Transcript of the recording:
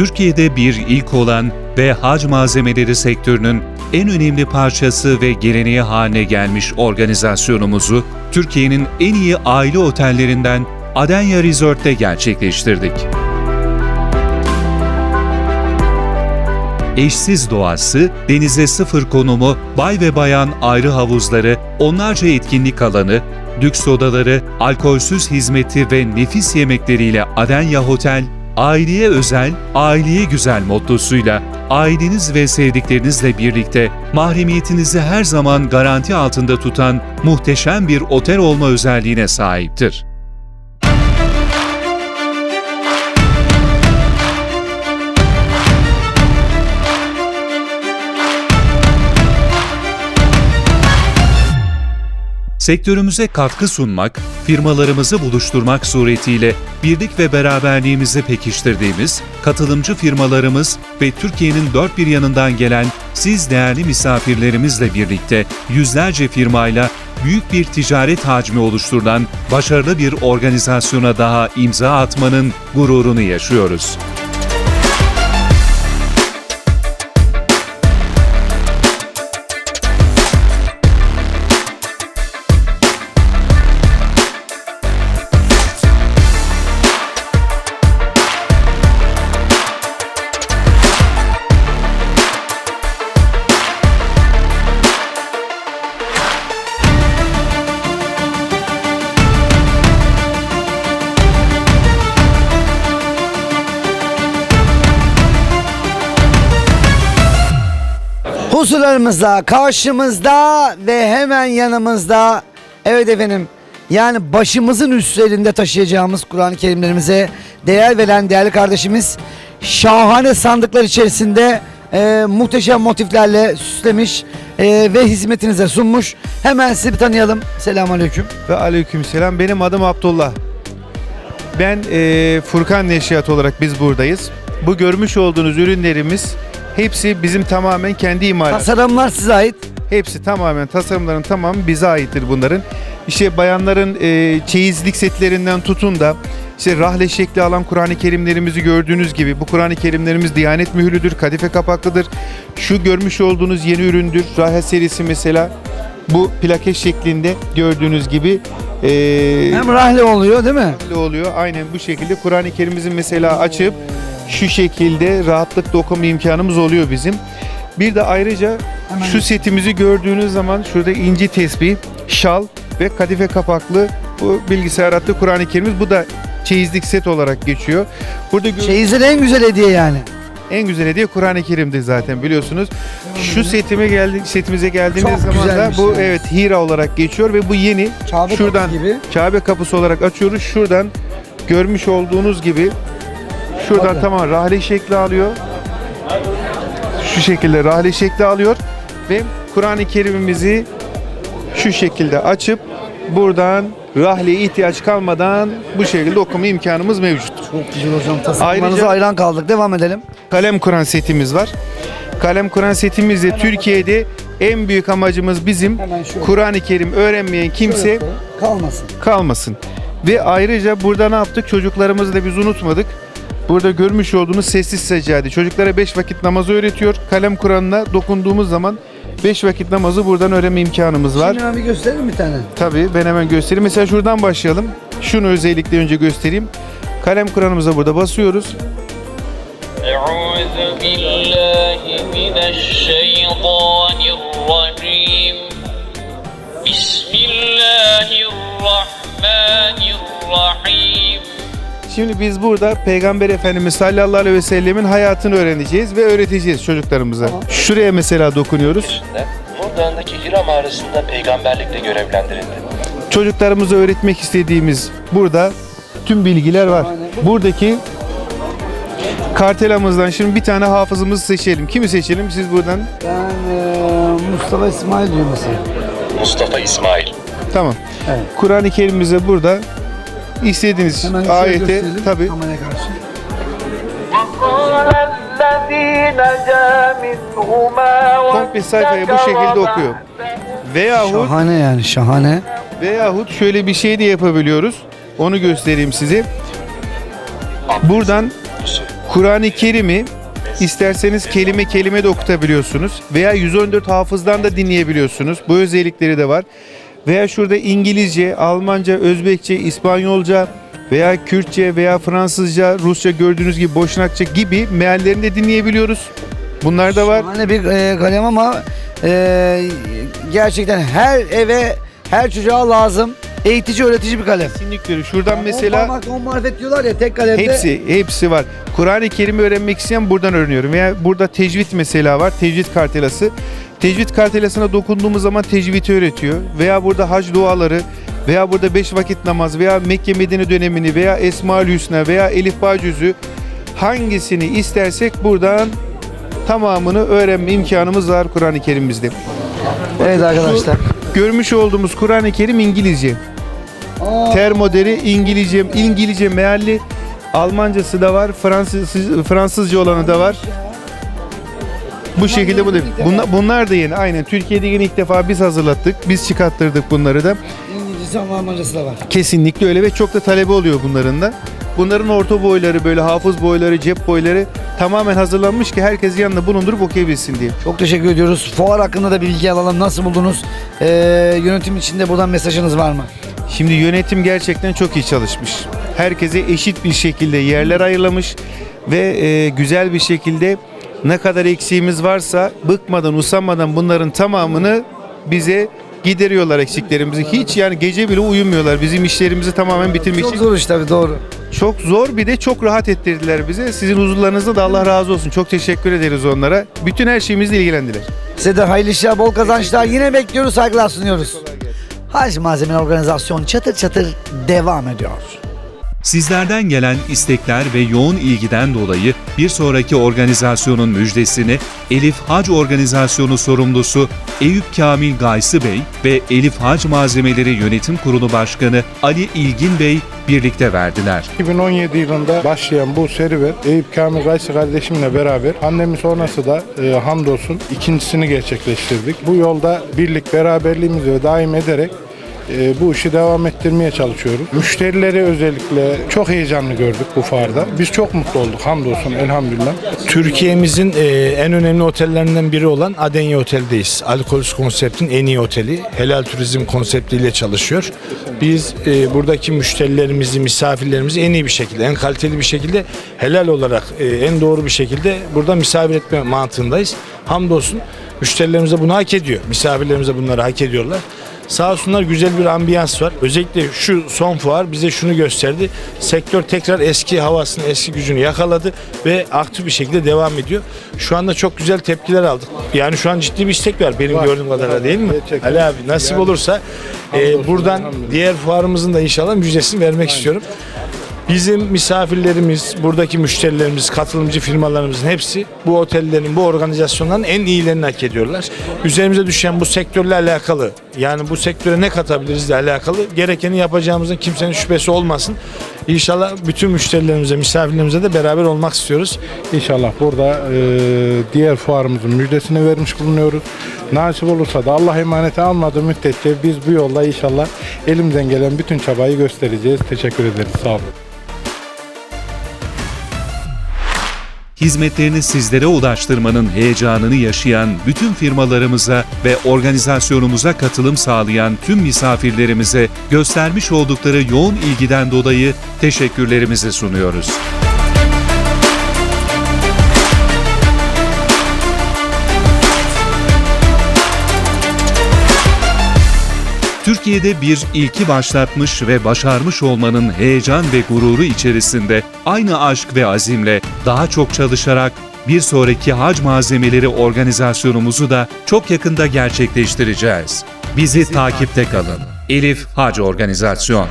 Türkiye'de bir ilk olan ve hac malzemeleri sektörünün en önemli parçası ve geleneği haline gelmiş organizasyonumuzu Türkiye'nin en iyi aile otellerinden Adenya Resort'te gerçekleştirdik. Eşsiz doğası, denize sıfır konumu, bay ve bayan ayrı havuzları, onlarca etkinlik alanı, lüks odaları, alkolsüz hizmeti ve nefis yemekleriyle Adenya Hotel, aileye özel, aileye güzel mottosuyla aileniz ve sevdiklerinizle birlikte mahremiyetinizi her zaman garanti altında tutan muhteşem bir otel olma özelliğine sahiptir. Sektörümüze katkı sunmak, firmalarımızı buluşturmak suretiyle birlik ve beraberliğimizi pekiştirdiğimiz katılımcı firmalarımız ve Türkiye'nin dört bir yanından gelen siz değerli misafirlerimizle birlikte yüzlerce firmayla büyük bir ticaret hacmi oluşturulan başarılı bir organizasyona daha imza atmanın gururunu yaşıyoruz. Husurlarımızda, karşımızda ve hemen yanımızda. Evet efendim. Yani başımızın üzerinde taşıyacağımız Kur'an-ı Kerimlerimize değer veren değerli kardeşimiz şahane sandıklar içerisinde e, muhteşem motiflerle süslemiş e, ve hizmetinize sunmuş. Hemen sizi bir tanıyalım. Selamünaleyküm. Ve aleykümselam. Benim adım Abdullah. Ben eee, Furkan Neşriyat olarak biz buradayız. Bu görmüş olduğunuz ürünlerimiz hepsi bizim tamamen kendi imalat. Tasarımlar size ait. Hepsi tamamen tasarımların tamamı bize aittir bunların. İşte bayanların eee, çeyizlik setlerinden tutun da işte rahle şekli alan Kur'an-ı Kerimlerimizi gördüğünüz gibi bu Kur'an-ı Kerimlerimiz Diyanet mührüdür, kadife kapaklıdır. Şu görmüş olduğunuz yeni üründür. Rahe serisi mesela bu plaket şeklinde gördüğünüz gibi eee Hem rahle oluyor değil mi? Böyle oluyor. Aynen bu şekilde Kur'an-ı Kerim'imizi mesela açıp şu şekilde rahatlıkla okuma imkanımız oluyor bizim. Bir de ayrıca Hemen şu setimizi gördüğünüz zaman şurada inci tesbih, şal ve kadife kapaklı bu bilgisayar adlı Kur'an-ı Kerim'imiz. Bu da çeyizlik set olarak geçiyor. Burada gör- Çeyizin en güzel hediye yani. en güzel hediye Kur'an-ı Kerim'dir zaten biliyorsunuz. Şu setime geldi setimize geldiğiniz Çok zaman da güzelmiş bu yani. evet Hira olarak geçiyor ve bu yeni Kabe şuradan gibi. Kabe kapısı olarak açıyoruz. Şuradan görmüş olduğunuz gibi şuradan tamam rahle şekli alıyor. Şu şekilde rahle şekli alıyor ve Kur'an-ı Kerim'imizi şu şekilde açıp buradan rahleye ihtiyaç kalmadan bu şekilde okuma imkanımız mevcut. Çok güzel hocam. Tasarımlarınıza Ayrıca- hayran kaldık. Devam edelim. Kalem Kur'an setimiz var. Kalem Kur'an setimizde Türkiye'de en büyük amacımız bizim Hemen şöyle. Kuran-ı Kerim öğrenmeyen kimse kalmasın. kalmasın. Ve ayrıca burada ne yaptık? Çocuklarımızı da biz unutmadık. Burada görmüş olduğunuz sessiz seccade. Çocuklara 5 vakit namazı öğretiyor. Kalem Kur'an'ına dokunduğumuz zaman 5 vakit namazı buradan öğrenme imkanımız var. Şimdi abi gösterir bir tane? Tabii ben hemen göstereyim. Mesela şuradan başlayalım. Şunu özellikle önce göstereyim. Kalem Kur'an'ımıza burada basıyoruz. Euzu. Şimdi biz burada Peygamber Efendimiz sallallahu aleyhi ve sellemin hayatını öğreneceğiz ve öğreteceğiz çocuklarımıza. Tamam. Şuraya mesela dokunuyoruz. Murdağ'ındaki Hira mağarasında peygamberlikle görevlendirildi. Çocuklarımıza öğretmek istediğimiz burada tüm bilgiler var. Buradaki kartelamızdan şimdi bir tane hafızımızı seçelim. Kimi seçelim? Siz buradan. Ben eee, Mustafa İsmail diyor mesela. Mustafa İsmail. Tamam. Evet. Kur'an-ı Kerim'imize burada istediğiniz Hemen şöyle ayeti gösterelim tabii karşı. komple sayfayı bu şekilde okuyor. Veyahut Şahane yani şahane. Veyahut şöyle bir şey de yapabiliyoruz. Onu göstereyim size. Buradan Kur'an-ı Kerim'i isterseniz kelime kelime de okutabiliyorsunuz veya 114 hafızdan da dinleyebiliyorsunuz. Bu özellikleri de var. Veya şurada İngilizce, Almanca, Özbekçe, İspanyolca veya Kürtçe veya Fransızca, Rusça gördüğünüz gibi Boşnakça gibi meallerini de dinleyebiliyoruz. Bunlar da var. Şahane bir e, kalem ama e, gerçekten her eve, her çocuğa lazım. Eğitici, öğretici bir kalem. Kesinlikle. Şuradan On mesela parmak, on marifet diyorlar ya tek kalemde. Hepsi, hepsi var. Kur'an-ı Kerim'i öğrenmek isteyen buradan öğreniyorum. Veya burada tecvid mesela var. Tecvid kartelası. Tecvid kartelasına dokunduğumuz zaman tecvidi öğretiyor. Veya burada hac duaları veya burada beş vakit namaz veya Mekke Medine dönemini veya Esma-ül Hüsna veya Elif Bağ cüzü hangisini istersek buradan tamamını öğrenme imkanımız var Kur'an-ı Kerim'imizde. Evet arkadaşlar. Görmüş olduğumuz Kur'an-ı Kerim İngilizce. Termoderi İngilizce, İngilizce mealli, Almancası da var, Fransız Fransızca olanı da var. Bu şekilde bu da. Bunlar, bunlar da yeni. Aynen. Türkiye'de yeni ilk defa biz hazırlattık. Biz çıkarttırdık bunları da. İngilizcesi ama Almancası da var. Kesinlikle öyle ve çok da talebe oluyor bunların da. Bunların orta boyları böyle hafız boyları, cep boyları tamamen hazırlanmış ki herkes yanında bulundurup okuyabilsin diye. Çok teşekkür ediyoruz. Fuar hakkında da bir bilgi alalım. Nasıl buldunuz? Ee, yönetim içinde buradan mesajınız var mı? Şimdi yönetim gerçekten çok iyi çalışmış. Herkese eşit bir şekilde yerler ayırlamış ve e, güzel bir şekilde ne kadar eksiğimiz varsa bıkmadan usanmadan bunların tamamını bize gideriyorlar eksiklerimizi. Hiç yani gece bile uyumuyorlar. Bizim işlerimizi tamamen bitirmek Çok için. zor iş tabii doğru. Çok zor bir de çok rahat ettirdiler bize. Sizin huzurlarınızda da Allah razı olsun. Çok teşekkür ederiz onlara. Bütün her şeyimizle ilgilendiler. Size de hayırlı işler, bol kazançlar. Yine bekliyoruz, saygılar sunuyoruz. Hac Malzemeler Organizasyon çatır çatır devam ediyor. Sizlerden gelen istekler ve yoğun ilgiden dolayı bir sonraki organizasyonun müjdesini Elif Hac Organizasyonu sorumlusu Eyüp Kamil Gaysı Bey ve Elif Hac Malzemeleri Yönetim Kurulu Başkanı Ali İlgin Bey birlikte verdiler. 2017 yılında başlayan bu serüven Eyüp Kamil Gaysi kardeşimle beraber pandemi sonrası da e, hamdolsun ikincisini gerçekleştirdik. Bu yolda birlik beraberliğimizi daim ederek bu işi devam ettirmeye çalışıyoruz. Müşterileri özellikle çok heyecanlı gördük bu fuarda. Biz çok mutlu olduk hamdolsun elhamdülillah. Türkiye'mizin e, en önemli otellerinden biri olan Adenya Otel'deyiz. Alkolsüz konseptin en iyi oteli. Helal turizm konseptiyle çalışıyor. Biz e, buradaki müşterilerimizi, misafirlerimizi en iyi bir şekilde, en kaliteli bir şekilde helal olarak, e, en doğru bir şekilde burada misafir etme mantığındayız. Hamdolsun müşterilerimiz de bunu hak ediyor. Misafirlerimiz de bunları hak ediyorlar. Sağ olsunlar güzel bir ambiyans var. Özellikle şu son fuar bize şunu gösterdi. Sektör tekrar eski havasını, eski gücünü yakaladı ve aktif bir şekilde devam ediyor. Şu anda çok güzel tepkiler aldık. Yani şu an ciddi bir istek var benim Var, gördüğüm kadarıyla var. değil mi? Gerçekten. Ali abi nasip Yani- olursa e, buradan diğer fuarımızın da inşallah müjdesini vermek istiyorum. Bizim misafirlerimiz, buradaki müşterilerimiz, katılımcı firmalarımızın hepsi bu otellerin, bu organizasyonların en iyilerini hak ediyorlar. Üzerimize düşen bu sektörle alakalı, yani bu sektöre ne katabiliriz de alakalı gerekeni yapacağımızın kimsenin şüphesi olmasın. İnşallah bütün müşterilerimize, misafirlerimize de beraber olmak istiyoruz. İnşallah burada e, diğer fuarımızın müjdesini vermiş bulunuyoruz. Nasip olursa da Allah emaneti almadığı müddetçe biz bu yolda inşallah elimizden gelen bütün çabayı göstereceğiz. Teşekkür ederiz. Sağ olun. Hizmetlerini sizlere ulaştırmanın heyecanını yaşayan bütün firmalarımıza ve organizasyonumuza katılım sağlayan tüm misafirlerimize göstermiş oldukları yoğun ilgiden dolayı teşekkürlerimizi sunuyoruz. Türkiye'de bir ilki başlatmış ve başarmış olmanın heyecan ve gururu içerisinde aynı aşk ve azimle daha çok çalışarak bir sonraki hac malzemeleri organizasyonumuzu da çok yakında gerçekleştireceğiz. Bizi takipte kalın. Elif Hac Organizasyon